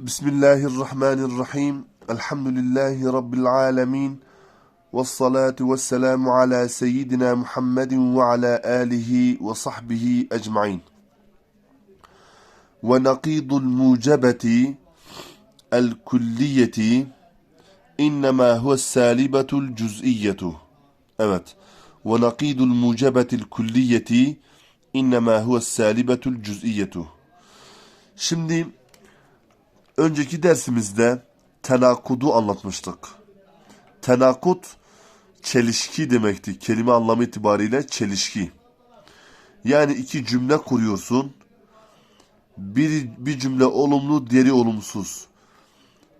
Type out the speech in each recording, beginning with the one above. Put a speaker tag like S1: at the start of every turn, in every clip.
S1: Bismillahirrahmanirrahim. Elhamdülillahi Rabbil alemin. Vessalatu vesselamu ala seyyidina Muhammedin ve ala alihi ve sahbihi ecmain. Ve nakidul mucebeti el kulliyeti innema huve salibetul cüz'iyyetu. Evet. Ve nakidul mucebetil kulliyeti innema huve salibetul cüz'iyyetu. Şimdi önceki dersimizde tenakudu anlatmıştık. Tenakut çelişki demekti. Kelime anlamı itibariyle çelişki. Yani iki cümle kuruyorsun. Bir, bir cümle olumlu, diğeri olumsuz.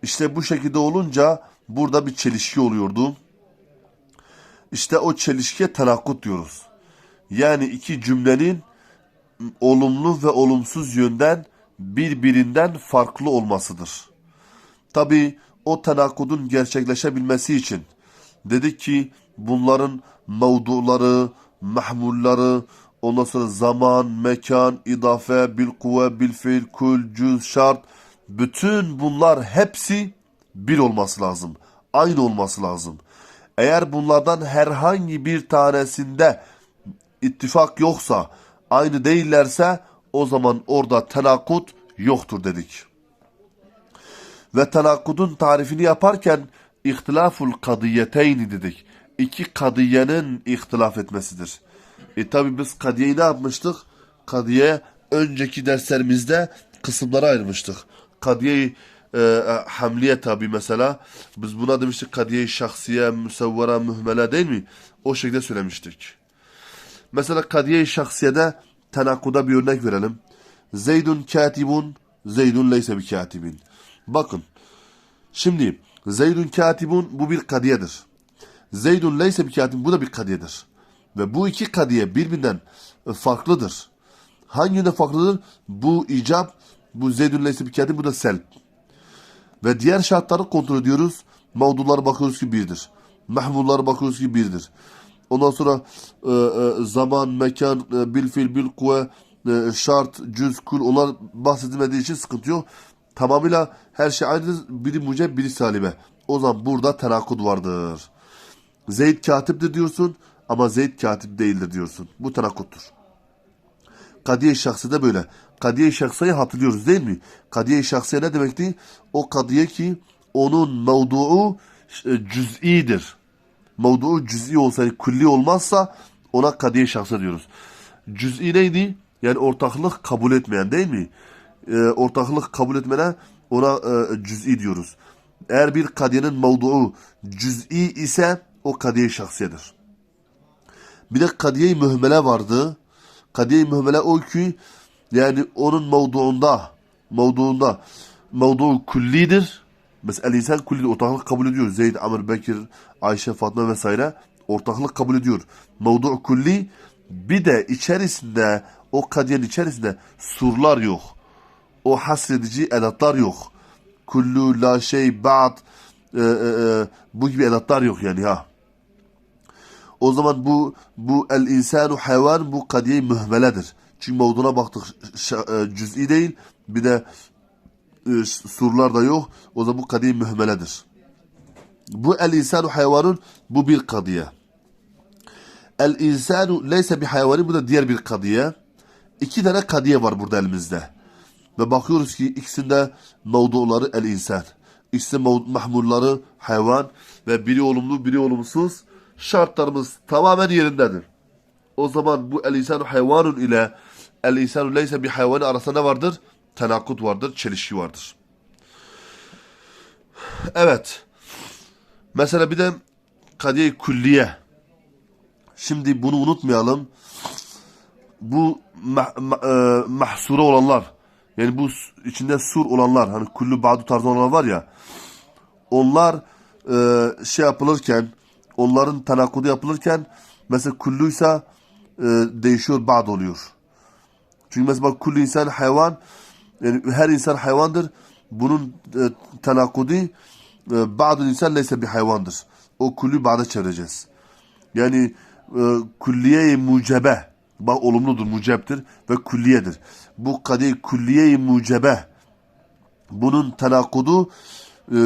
S1: İşte bu şekilde olunca burada bir çelişki oluyordu. İşte o çelişkiye tenakut diyoruz. Yani iki cümlenin olumlu ve olumsuz yönden birbirinden farklı olmasıdır. Tabi o tenakudun gerçekleşebilmesi için dedik ki bunların mevduları, mahmulları, ondan sonra zaman, mekan, idafe, bil kuvve, bil fiil, kul, cüz, şart, bütün bunlar hepsi bir olması lazım. Aynı olması lazım. Eğer bunlardan herhangi bir tanesinde ittifak yoksa, aynı değillerse o zaman orada tenakut yoktur dedik. Ve tenakudun tarifini yaparken ihtilaful kadiyeteyni dedik. İki kadiyenin ihtilaf etmesidir. E tabi biz kadiyeyi ne yapmıştık? Kadiye önceki derslerimizde kısımlara ayırmıştık. Kadiye e, e, hamliye tabi mesela. Biz buna demiştik kadiye şahsiye, müsevvera, mühmele değil mi? O şekilde söylemiştik. Mesela kadiye şahsiyede tenakuda bir örnek verelim. Zeydun katibun, Zeydun leyse bir katibin. Bakın, şimdi Zeydun katibun bu bir kadiyedir. Zeydun leyse bir katibin bu da bir kadiyedir. Ve bu iki kadiye birbirinden farklıdır. Hangi yönde farklıdır? Bu icap, bu Zeydun leyse bir katibin, bu da selb. Ve diğer şartları kontrol ediyoruz. Mevdulara bakıyoruz ki birdir. Mahmullara bakıyoruz ki birdir. Ondan sonra e, e, zaman, mekan, e, bil fil, e, şart, cüz, kul onlar bahsedilmediği için sıkıntı yok. Tamamıyla her şey aynıdır. Biri muceb, biri salibe. O zaman burada tenakud vardır. Zeyd katiptir diyorsun ama Zeyd katip değildir diyorsun. Bu tenakuttur. Kadiye şahsı da böyle. Kadiye şahsayı hatırlıyoruz değil mi? Kadiye şahsiye ne demekti? O kadiye ki onun mevduu e, cüz'idir. Mevduu cüz'i olsaydı külli olmazsa ona kadiye şahsı diyoruz. Cüz'i neydi? Yani ortaklık kabul etmeyen değil mi? E, ortaklık kabul etmene ona e, cüz'i diyoruz. Eğer bir kadiyenin mevduu cüz'i ise o kadiye şahsiyedir. Bir de kadiye mühmele vardı. Kadiye mühmele o ki yani onun mevduunda mevduunda mevdu küllidir. Mesela insan külli ortaklık kabul ediyor. Zeyd, Amr, Bekir, Ayşe, Fatma vesaire ortaklık kabul ediyor. Mevdu külli bir de içerisinde o kadiyenin içerisinde surlar yok. O hasredici edatlar yok. Kullu, la şey, ba'd e, e, e, bu gibi edatlar yok yani ha. O zaman bu bu el insanu hayvan bu kadiye mühmeledir. Çünkü mevduna baktık e, cüz'i değil bir de e, surlar da yok. O zaman bu kadiye mühmeledir. Bu el insanu hayvanın bu bir kadiye. El insanu leyse bir hayvanı bu da diğer bir kadiye. İki tane kadiye var burada elimizde. Ve bakıyoruz ki ikisinde mevduları el insan. İkisi mahmulları hayvan ve biri olumlu biri olumsuz. Şartlarımız tamamen yerindedir. O zaman bu el insanu hayvanun ile el insanu leyse bir hayvanı arasında ne vardır? Tenakut vardır, çelişki vardır. Evet. Mesela bir de kadiye külliye. Şimdi bunu unutmayalım. Bu ma, ma, e, mahsura olanlar yani bu içinde sur olanlar hani kullu ba'du tarzı olanlar var ya onlar e, şey yapılırken onların tenakudu yapılırken mesela kulluysa e, değişiyor ba'd oluyor. Çünkü mesela kullu insan hayvan yani her insan hayvandır. Bunun e, tenakudu e, ba'du insan neyse bir hayvandır. O kullu ba'da çevireceğiz. Yani e, külliye-i mucebe bak olumludur, muceptir ve külliyedir. Bu kadi külliye-i mucebe bunun tenakkudu e,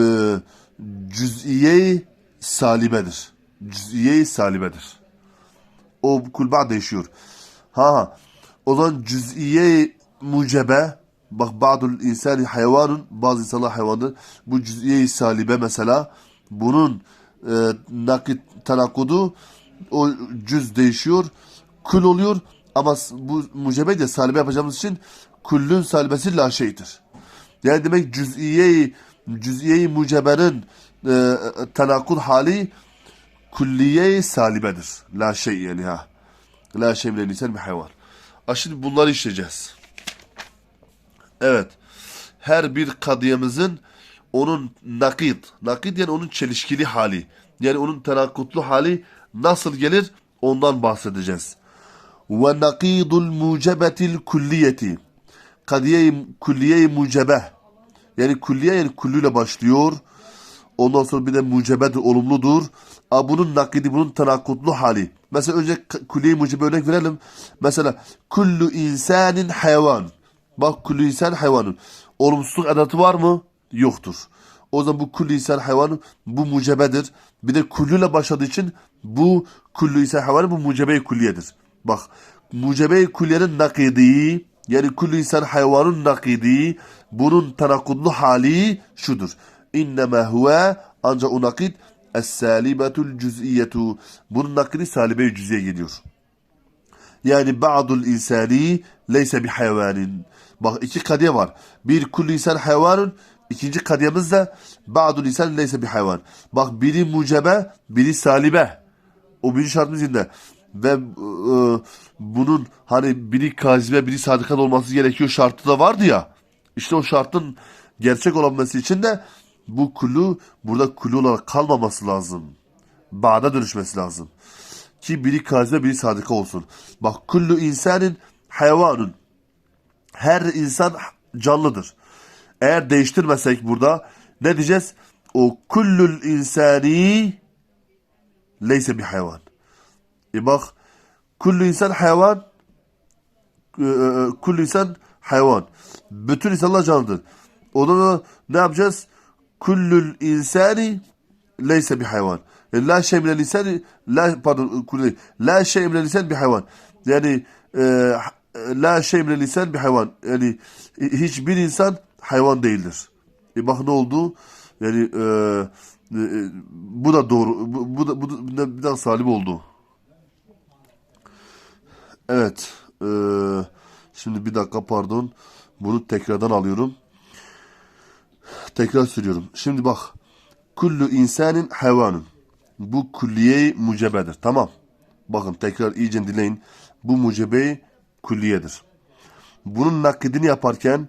S1: cüz'iye salibedir. Cüz'iye salibedir. O kulba değişiyor. Ha ha. O zaman cüz'iye mucebe bak bazı insani hayvanın bazı insanlar hayvandır. Bu cüz'iye salibe mesela bunun e, nakit tenakkudu o cüz değişiyor. Kul oluyor ama bu mucebe de salibe yapacağımız için kullün salibesi la şeydir. Yani demek cüz'iye cüz'iye mucebenin e, tenakkud hali külliye salibedir. La şey yani ha. La şey bile lisan bir hayvan. Ha şimdi bunları işleyeceğiz. Evet. Her bir kadıyemizin onun nakit, nakit yani onun çelişkili hali. Yani onun tenakkutlu hali nasıl gelir ondan bahsedeceğiz. Ve nakidul mucebetil kulliyeti. Kadiye külliye mucebe. Yani külliye yani kullüyle başlıyor. Ondan sonra bir de mucebedir, olumludur. A bunun nakidi, bunun tenakkutlu hali. Mesela önce külliye mucebe örnek verelim. Mesela kullu insanin hayvan. Bak kullu insan hayvanın. Olumsuzluk edatı var mı? Yoktur. O zaman bu kullu insan hayvanı bu mucebedir. Bir de kullüyle başladığı için bu kullu insan hayvanı bu mucebe-i külliyedir. Bak mucebe-i külliyenin nakidi yani kullu insan hayvanın nakidi bunun tenakkudlu hali şudur. İnnemâ huve ancak o nakid es-salibetul cüz'iyetu. Bunun nakidi salibe-i cüz'iye geliyor. Yani ba'dul insani leyse bir hayvanin. Bak iki kadiye var. Bir kullu insan hayvanın, ikinci kadiyemiz de ba'dul insan leyse bir hayvan. Bak biri mucebe, biri salibe. O birinci şartımız yine. Ve e, bunun hani biri kazibe, biri sadikat olması gerekiyor şartı da vardı ya. İşte o şartın gerçek olabilmesi için de bu kullu burada kullu olarak kalmaması lazım. Bağda dönüşmesi lazım ki biri kazibe biri sadika olsun. Bak kullu insanın hayvanın. Her insan canlıdır. Eğer değiştirmesek burada ne diyeceğiz? O kullul insani leyse bir hayvan. E bak kullu insan hayvan e, e, kullu insan hayvan. Bütün insanlar canlıdır. O zaman ne yapacağız? Kullul insani leyse bir hayvan. Yani la şey minel insani la pardon kullu. La şey minel insan bir hayvan. Yani e, la şey minel insan bir hayvan. Yani e, hiçbir insan hayvan değildir. E bak ne oldu? Yani e, e, bu da doğru. Bu, bu da bu da bir daha salim oldu. Evet. e, şimdi bir dakika pardon. Bunu tekrardan alıyorum. Tekrar söylüyorum. Şimdi bak. Kullu insanın hayvanın. Bu külliye mucebedir. Tamam. Bakın tekrar iyice dinleyin. Bu mucebe külliyedir. Bunun nakidini yaparken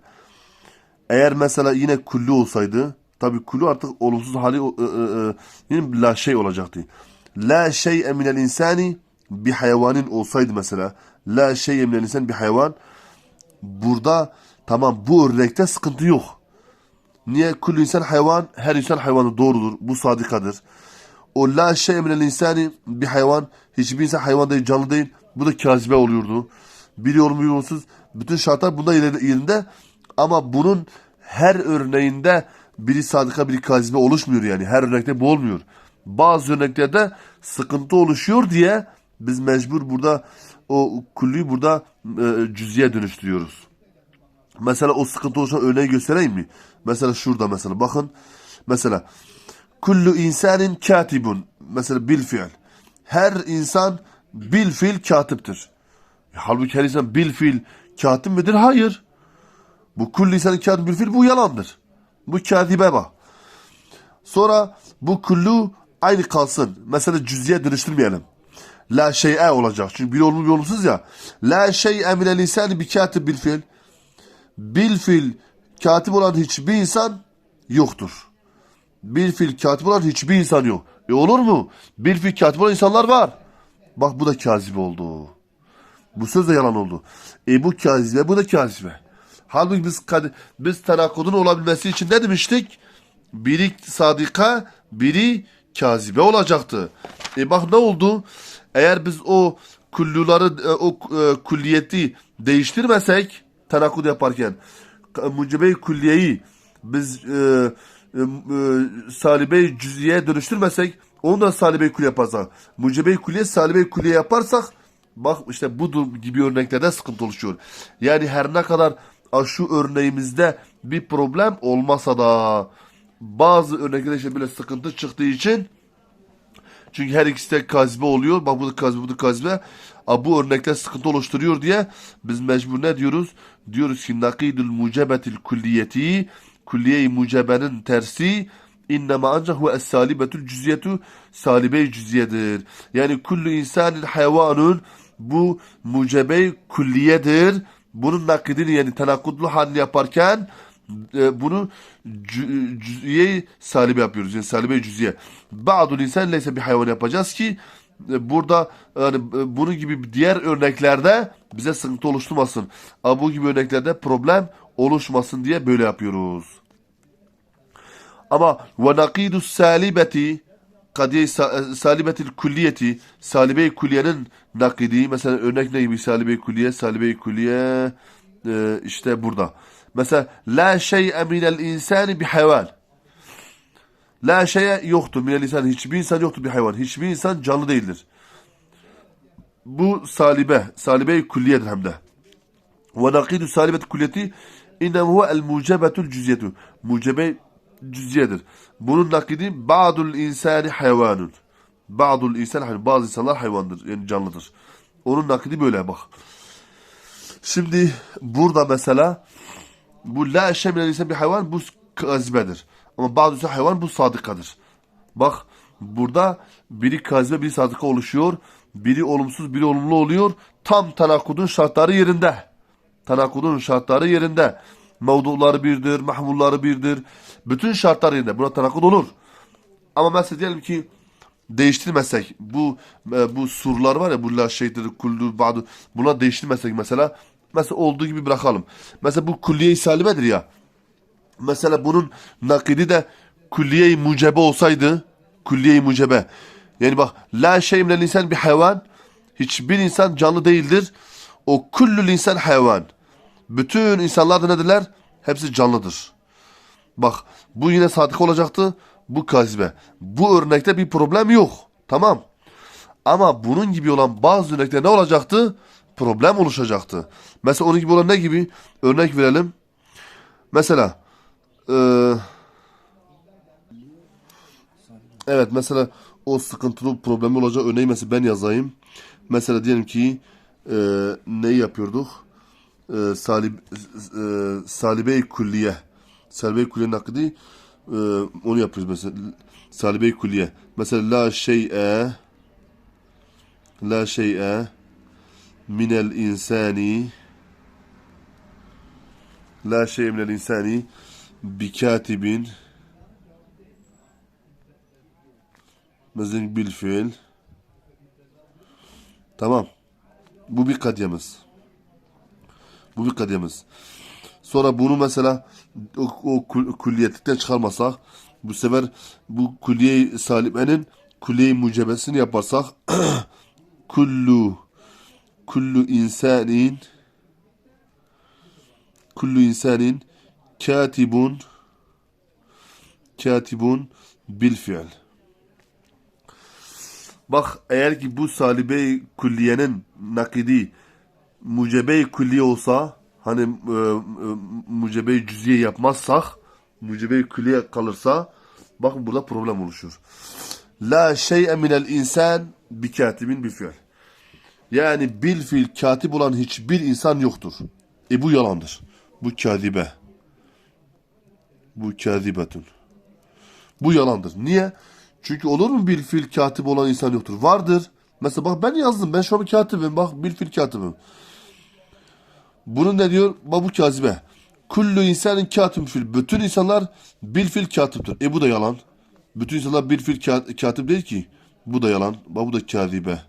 S1: eğer mesela yine kullu olsaydı tabi kullu artık olumsuz hali e, e, e, la şey olacaktı. La şey minel insani bir hayvanın olsaydı mesela la şey insan bir hayvan burada tamam bu örnekte sıkıntı yok. Niye? Kullu insan hayvan, her insan hayvanı doğrudur. Bu sadikadır. O la şey minel insani bir hayvan, hiçbir insan hayvan değil, canlı değil. Bu da kazibe oluyordu. Biri olumsuz. Bütün şartlar bunda yerinde. Ama bunun her örneğinde biri sadika, biri kazibe oluşmuyor yani. Her örnekte bu olmuyor. Bazı örneklerde sıkıntı oluşuyor diye biz mecbur burada o kulluyu burada e, cüz'iye dönüştürüyoruz. Mesela o sıkıntı oluşan örneği göstereyim mi? Mesela şurada mesela bakın. Mesela kullu insanin katibun. Mesela bil fiil. Her insan bil fiil katiptir. E, halbuki her insan bil fiil katip midir? Hayır. Bu kullu insanın katib bil fiil bu yalandır. Bu katibe bak. Sonra bu kullu aynı kalsın. Mesela cüz'iye dönüştürmeyelim. La şey'e olacak. Çünkü bir olumlu bir olumsuz ya. La şey'e minel insani bi katib bil fiil bil fil katip olan hiçbir insan yoktur. Bil fil katip olan hiçbir insan yok. E olur mu? Bil fil katip olan insanlar var. Bak bu da kazibe oldu. Bu söz de yalan oldu. E bu kazibe bu da kazibe. Halbuki biz, biz tenakkudun olabilmesi için ne demiştik? Biri sadika, biri kazibe olacaktı. E bak ne oldu? Eğer biz o kulluları, e, o e, kulliyeti değiştirmesek tenakkud yaparken mucibe-i külliyeyi biz e, e, e, salibe cüz'iye dönüştürmesek onu da salibe külliye yaparsak mucebe külliye salibe külliye yaparsak bak işte bu durum gibi örneklerde sıkıntı oluşuyor. Yani her ne kadar şu örneğimizde bir problem olmasa da bazı örneklerde işte böyle sıkıntı çıktığı için çünkü her ikisi de kazibe oluyor. Bak bu da kazibe, bu da kazibe. Aa, bu örnekler sıkıntı oluşturuyor diye biz mecbur ne diyoruz? Diyoruz ki nakidul mucebetil kulliyeti külliye-i mucebenin tersi innema ancak huve es-salibetul cüziyetu salibe cüziyedir. Yani kullu insanin hayvanun bu mucebe külliyedir. Bunun nakidini yani tenakkudlu halini yaparken e, bunu cü- cüziye salibe yapıyoruz. Yani salibe cüziye. Ba'dul insan neyse bir hayvan yapacağız ki e, burada yani e, bunun gibi diğer örneklerde bize sıkıntı oluşturmasın. Ama bu gibi örneklerde problem oluşmasın diye böyle yapıyoruz. Ama ve nakidu salibeti kadiye sa- salibetil kulliyeti salibe-i külliyenin nakidi mesela örnek ne gibi salibe-i külliye salibe-i külliye e, işte burada. Mesela la şey'e minel insani bir hayvan. La şeye yoktur minel insan. Hiçbir insan yoktur bir hayvan. Hiçbir insan canlı değildir. Bu salibe. Salibe-i külliyedir hem de. Ve nakidu salibet kulliyeti innem huve el mucebetul cüziyetu. Mucebe cüziyedir. Bunun nakidi ba'dul insani hayvanun. Ba'dul insan. Bazı insanlar hayvandır. Yani canlıdır. Onun nakidi böyle bak. Şimdi burada mesela bu la eşe insan bir hayvan bu kazibedir. Ama bazı hayvan bu sadıkadır. Bak burada biri kazibe biri sadıka oluşuyor. Biri olumsuz biri olumlu oluyor. Tam tenakkudun şartları yerinde. Tenakkudun şartları yerinde. Mevduları birdir, mahmulları birdir. Bütün şartlar yerinde. Buna tenakkud olur. Ama mesela diyelim ki değiştirmesek bu e, bu surlar var ya bu la şeydir kullu ba'du buna değiştirmesek mesela mesela olduğu gibi bırakalım. Mesela bu külliye-i salibedir ya. Mesela bunun nakidi de külliye-i mucebe olsaydı külliye-i mucebe. Yani bak la şey minel insan bir hayvan hiçbir insan canlı değildir. O kullül insan hayvan. Bütün insanlar da nedirler? Hepsi canlıdır. Bak bu yine sadık olacaktı. Bu kazibe. Bu örnekte bir problem yok. Tamam. Ama bunun gibi olan bazı örnekte ne olacaktı? Problem oluşacaktı. Mesela onun gibi olan ne gibi? Örnek verelim. Mesela eee, evet mesela o sıkıntılı problemi olacak örneği mesela ben yazayım. Mesela diyelim ki eee neyi yapıyorduk? Eee salib, eee salibe-i külliye. Salibe-i külliye nakdi eee, onu yapıyoruz mesela. Salibe-i külliye. Mesela la şey'e la şey'e la şey minel insani bi katibin mesela bil fiil. Tamam. Bu bir kadiyemiz bu bir kadiyemiz sonra bunu mesela o, o külliyetlikten çıkarmasak bu sefer bu külliye salibenin külliye mucebesini yaparsak kullu kullu insanin kullu insanin katibun katibun bil fiil. Bak eğer ki bu salibe külliyenin nakidi mucebe külliye olsa hani e, e, mucebe cüziye yapmazsak mucebe külliye kalırsa bakın burada problem oluşur. La şey'e minel insan bi katibin bi fiil. Yani bil fiil katip olan hiçbir insan yoktur. E bu yalandır. Bu kadibe. Bu kadibetun. Bu yalandır. Niye? Çünkü olur mu bil fiil katip olan insan yoktur? Vardır. Mesela bak ben yazdım. Ben şu an katibim. Bak bil fiil katibim. Bunun ne diyor? Bak bu kazibe. Kullu insanın katibun fil. Bütün insanlar bil fiil katiptir. E bu da yalan. Bütün insanlar bil fiil ka- katip değil ki. Bu da yalan. Bak bu da kadibe.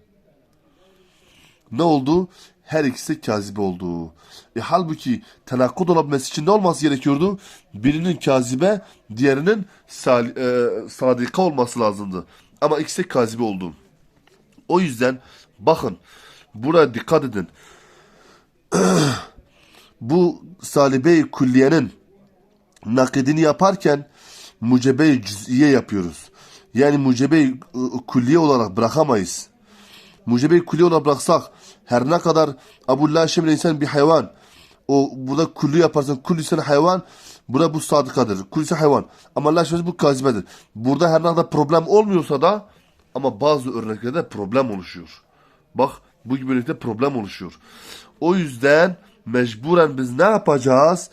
S1: Ne oldu? Her ikisi kazibe oldu. E halbuki tenakkud olabilmesi için ne olması gerekiyordu? Birinin kazibe, diğerinin sal, e, sadika olması lazımdı. Ama ikisi kazibe oldu. O yüzden bakın buraya dikkat edin. bu salibe-i külliyenin nakidini yaparken mucebe cüz'iye yapıyoruz. Yani mucebe külliye olarak bırakamayız. Mucebe külliye olarak bıraksak her ne kadar Abullah şemle insan bir hayvan o burada kullu yaparsan kullu insan hayvan burada bu sadıkadır. Kullu insan hayvan. Ama Allah şemle bu kazibedir. Burada her ne kadar problem olmuyorsa da ama bazı örneklerde problem oluşuyor. Bak bu gibi örnekte problem oluşuyor. O yüzden mecburen biz ne yapacağız?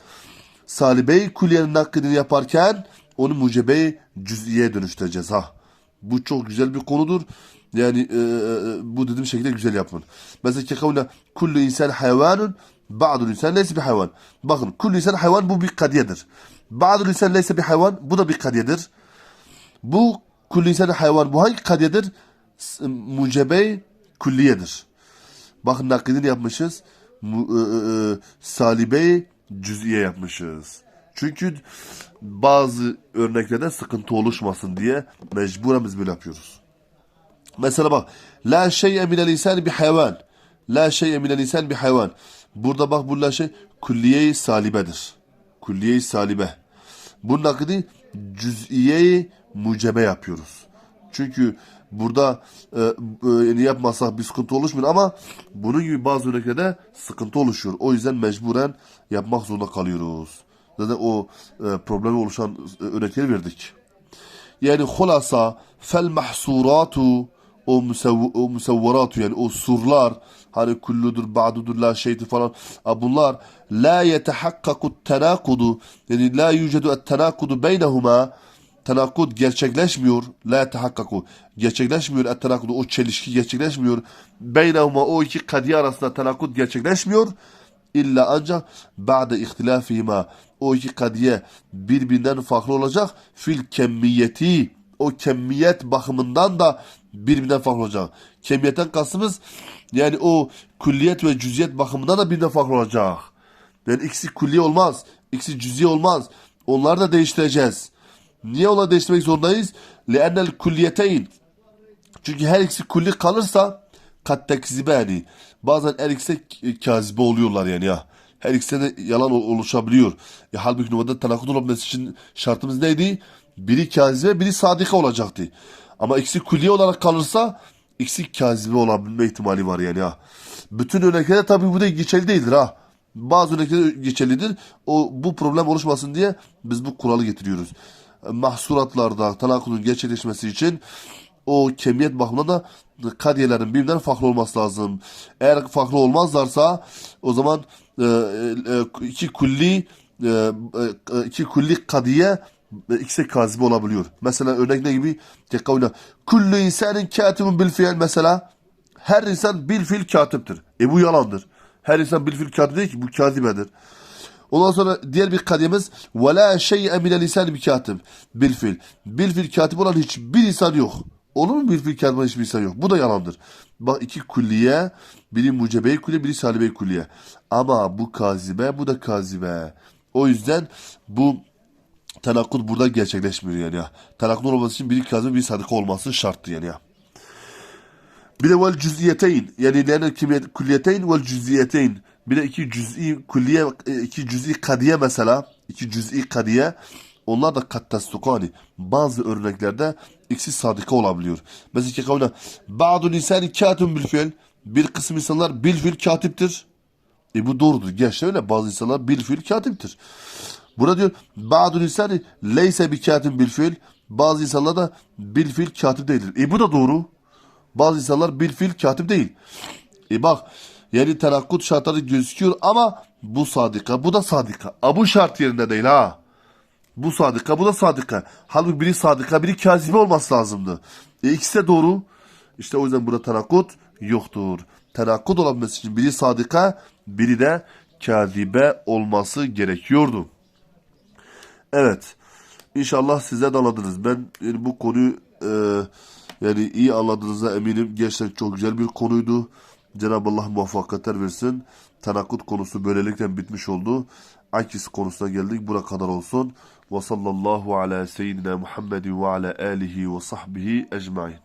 S1: Salibe-i külliyenin naklini yaparken onu mucebe cüz'iye dönüştüreceğiz ha. Bu çok güzel bir konudur. Yani e, e, bu dediğim şekilde güzel yapın. Mesela kekavle kullu insan hayvanun ba'dul insan neyse bir hayvan. Bakın kullu insan hayvan bu bir kadiyedir. Ba'dul insan neyse bir hayvan bu da bir kadiyedir. Bu kullu insan hayvan bu hangi kadiyedir? S- Mucebe külliyedir. Bakın naklidini yapmışız. Mu, e, e, e, salibe cüz'iye yapmışız. Çünkü bazı örneklerde sıkıntı oluşmasın diye mecburen biz böyle yapıyoruz. Mesela bak. La şey'e minel insan bir hayvan. La şey'e minel insan bir hayvan. Burada bak bu la şey külliye-i salibedir. Külliye-i salibe. Bunun nakidi cüz'iye-i mucebe yapıyoruz. Çünkü burada e, e, yani yapmasak bir sıkıntı oluşmuyor ama bunun gibi bazı örneklerde sıkıntı oluşuyor. O yüzden mecburen yapmak zorunda kalıyoruz. Zaten o e, problemi oluşan e, örnekleri verdik. Yani hulasa fel mahsuratu o, müsev o musevvaratu yani o surlar hani kulludur ba'dudur la şeyti falan. Bunlar la yetehakkaku tenakudu yani la yücedu et tenakudu beynehuma tenakud gerçekleşmiyor la yetehakkaku gerçekleşmiyor et tenakudu o çelişki gerçekleşmiyor. Beynehuma o iki kadiye arasında tenakud gerçekleşmiyor. İlla ancak ba'de ihtilafihima o iki kadiye birbirinden farklı olacak. Fil kemmiyeti o kemmiyet bakımından da birbirinden farklı olacak. Kemiyetten kastımız yani o külliyet ve cüziyet bakımından da birbirinden farklı olacak. Yani ikisi külliye olmaz. ikisi cüziye olmaz. Onları da değiştireceğiz. Niye onları değiştirmek zorundayız? لَاَنَّ الْكُلِّيَتَيْنِ çünkü her ikisi kulli kalırsa kat tekzibe yani. Bazen her ikisi k- kazibe oluyorlar yani ya. Her ikisine de yalan ol- oluşabiliyor. Ya halbuki numarada tenakut olabilmesi için şartımız neydi? Biri kazibe, biri sadika olacaktı. Ama ikisi kulli olarak kalırsa ikisi kazibe olabilme ihtimali var yani ya. Bütün örneklerde tabii bu da geçerli değildir ha. Bazı örneklerde geçerlidir. O bu problem oluşmasın diye biz bu kuralı getiriyoruz. Mahsuratlarda tenakudun gerçekleşmesi için o kemiyet bakımından da kadiyelerin birbirinden farklı olması lazım. Eğer farklı olmazlarsa o zaman e, e, iki kulli e, e, iki kulli kadiye ikisi kazibe olabiliyor. Mesela örnek ne gibi? Tekavle kullu insanın katibun bil fiil mesela her insan bil fiil katiptir. E bu yalandır. Her insan bil fiil katip değil ki bu kazibedir. Ondan sonra diğer bir kademimiz ve la şey'e minel insan bir katib bil fil. Bil fil katip olan hiçbir insan yok. Olur mu bil fil katip hiçbir insan yok? Bu da yalandır. Bak iki külliye, biri mucebe külliye, biri salibe külliye. Ama bu kazibe, bu da kazibe. O yüzden bu tenakkud burada gerçekleşmiyor yani ya. Tenakkud olması için biri kazibe, biri sadık olması şarttı yani ya. Bir de vel cüz'iyeteyn. Yani lene kimiyet külliyeteyn vel cüz'iyeteyn. Bir de iki cüz'i külliye, iki cüz'i kadiye mesela. iki cüz'i kadiye. Onlar da kattastukani. Bazı örneklerde ikisi sadika olabiliyor. Mesela ki kavna ba'dul insani katun bil fiil. Bir kısım insanlar bil fiil katiptir. E bu doğrudur. Gerçekten öyle. Bazı insanlar bil fiil katiptir. Burada diyor ba'dul insani leyse bi katin bil fiil. Bazı insanlar da bil fiil katip değildir. E bu da doğru. Bazı insanlar bil fiil katip değil. E bak yani tenakkut şartları gözüküyor ama bu sadika bu da sadika. A bu şart yerinde değil ha. Bu sadika bu da sadika. Halbuki biri sadika biri kazibe olması lazımdı. E ikisi de doğru. İşte o yüzden burada tenakkut yoktur. Tenakkut olabilmesi için biri sadika biri de kazibe olması gerekiyordu. Evet. İnşallah size de anladınız. Ben yani bu konuyu e, yani iyi anladığınıza eminim. Gerçekten çok güzel bir konuydu. Cenab-ı Allah muvaffakatler versin. Tenakkut konusu böylelikle bitmiş oldu. Akis konusuna geldik. Bura kadar olsun. Ve sallallahu ala seyyidina Muhammed ve ala alihi ve sahbihi ecmain.